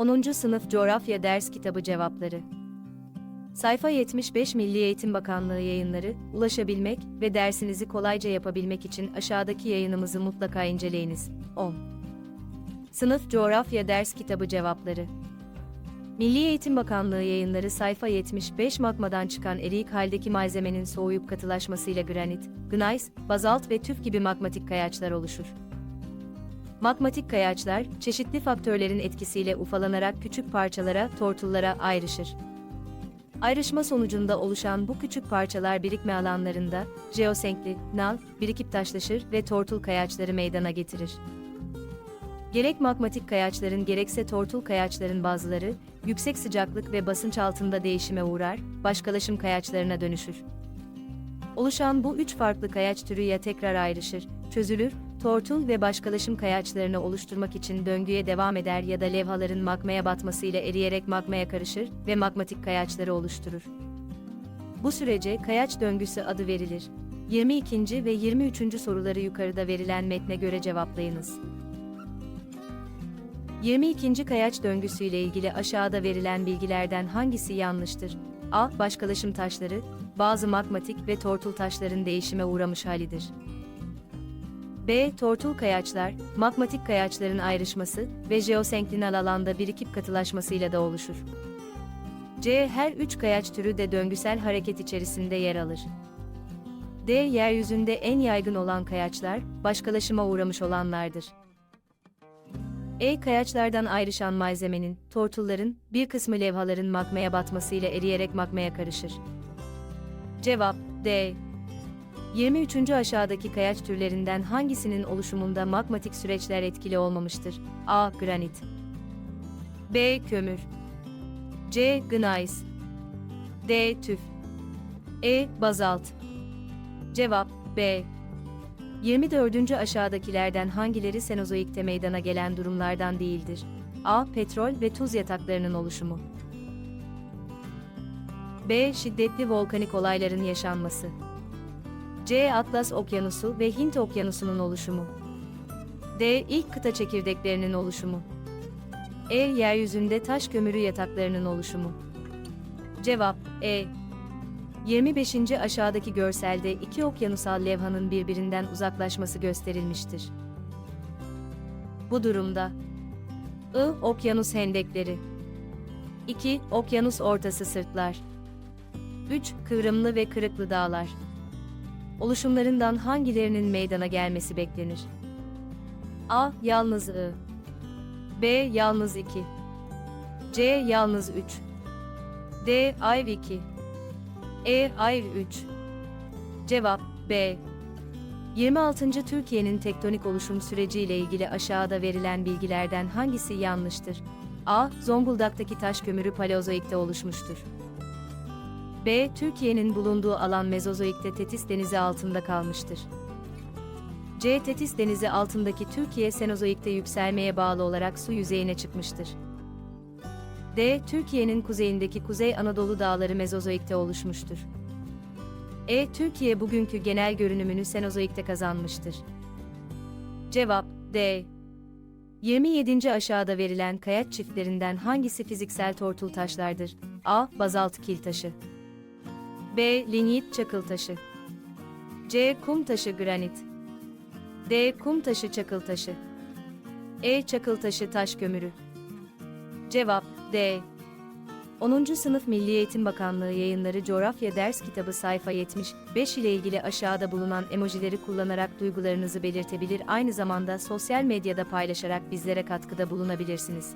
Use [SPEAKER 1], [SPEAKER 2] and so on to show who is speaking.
[SPEAKER 1] 10. Sınıf Coğrafya Ders Kitabı Cevapları Sayfa 75 Milli Eğitim Bakanlığı yayınları, ulaşabilmek ve dersinizi kolayca yapabilmek için aşağıdaki yayınımızı mutlaka inceleyiniz. 10. Sınıf Coğrafya Ders Kitabı Cevapları Milli Eğitim Bakanlığı yayınları sayfa 75 magmadan çıkan eriyik haldeki malzemenin soğuyup katılaşmasıyla granit, gneiss, bazalt ve tüf gibi magmatik kayaçlar oluşur. Magmatik kayaçlar, çeşitli faktörlerin etkisiyle ufalanarak küçük parçalara, tortullara ayrışır. Ayrışma sonucunda oluşan bu küçük parçalar birikme alanlarında, jeosenkli, nal, birikip taşlaşır ve tortul kayaçları meydana getirir. Gerek magmatik kayaçların gerekse tortul kayaçların bazıları, yüksek sıcaklık ve basınç altında değişime uğrar, başkalaşım kayaçlarına dönüşür. Oluşan bu üç farklı kayaç türü ya tekrar ayrışır, çözülür, tortul ve başkalaşım kayaçlarını oluşturmak için döngüye devam eder ya da levhaların magmaya batmasıyla eriyerek magmaya karışır ve magmatik kayaçları oluşturur. Bu sürece kayaç döngüsü adı verilir. 22. ve 23. soruları yukarıda verilen metne göre cevaplayınız. 22. kayaç döngüsü ile ilgili aşağıda verilen bilgilerden hangisi yanlıştır? A. Başkalaşım taşları, bazı magmatik ve tortul taşların değişime uğramış halidir. B. Tortul kayaçlar, magmatik kayaçların ayrışması ve jeosenklinal alanda birikip katılaşmasıyla da oluşur. C. Her üç kayaç türü de döngüsel hareket içerisinde yer alır. D. Yeryüzünde en yaygın olan kayaçlar, başkalaşıma uğramış olanlardır. E. Kayaçlardan ayrışan malzemenin, tortulların, bir kısmı levhaların magmaya batmasıyla eriyerek magmaya karışır. Cevap D. 23. aşağıdaki kayaç türlerinden hangisinin oluşumunda magmatik süreçler etkili olmamıştır? A. Granit B. Kömür C. Gneiss D. Tüf E. Bazalt Cevap B. 24. aşağıdakilerden hangileri Senozoik'te meydana gelen durumlardan değildir? A. Petrol ve tuz yataklarının oluşumu. B. Şiddetli volkanik olayların yaşanması. C. Atlas Okyanusu ve Hint Okyanusu'nun oluşumu. D. İlk kıta çekirdeklerinin oluşumu. E. Yeryüzünde taş kömürü yataklarının oluşumu. Cevap E. 25. aşağıdaki görselde iki okyanusal levhanın birbirinden uzaklaşması gösterilmiştir. Bu durumda I. Okyanus hendekleri 2. Okyanus ortası sırtlar 3. Kıvrımlı ve kırıklı dağlar oluşumlarından hangilerinin meydana gelmesi beklenir? A. Yalnız I. B. Yalnız 2. C. Yalnız 3. D. Ayv 2. E. Ayv 3. Cevap B. 26. Türkiye'nin tektonik oluşum süreci ile ilgili aşağıda verilen bilgilerden hangisi yanlıştır? A. Zonguldak'taki taş kömürü Paleozoik'te oluşmuştur. B. Türkiye'nin bulunduğu alan Mezozoik'te Tetis Denizi altında kalmıştır. C. Tetis Denizi altındaki Türkiye Senozoik'te yükselmeye bağlı olarak su yüzeyine çıkmıştır. D. Türkiye'nin kuzeyindeki Kuzey Anadolu Dağları Mezozoik'te oluşmuştur. E. Türkiye bugünkü genel görünümünü Senozoik'te kazanmıştır. Cevap D. 27. aşağıda verilen kayaç çiftlerinden hangisi fiziksel tortul taşlardır? A. Bazalt kil taşı. B. Linyit çakıl taşı. C. Kum taşı granit. D. Kum taşı çakıl taşı. E. Çakıl taşı taş kömürü. Cevap D. 10. Sınıf Milli Eğitim Bakanlığı yayınları Coğrafya Ders Kitabı sayfa 75 ile ilgili aşağıda bulunan emojileri kullanarak duygularınızı belirtebilir aynı zamanda sosyal medyada paylaşarak bizlere katkıda bulunabilirsiniz.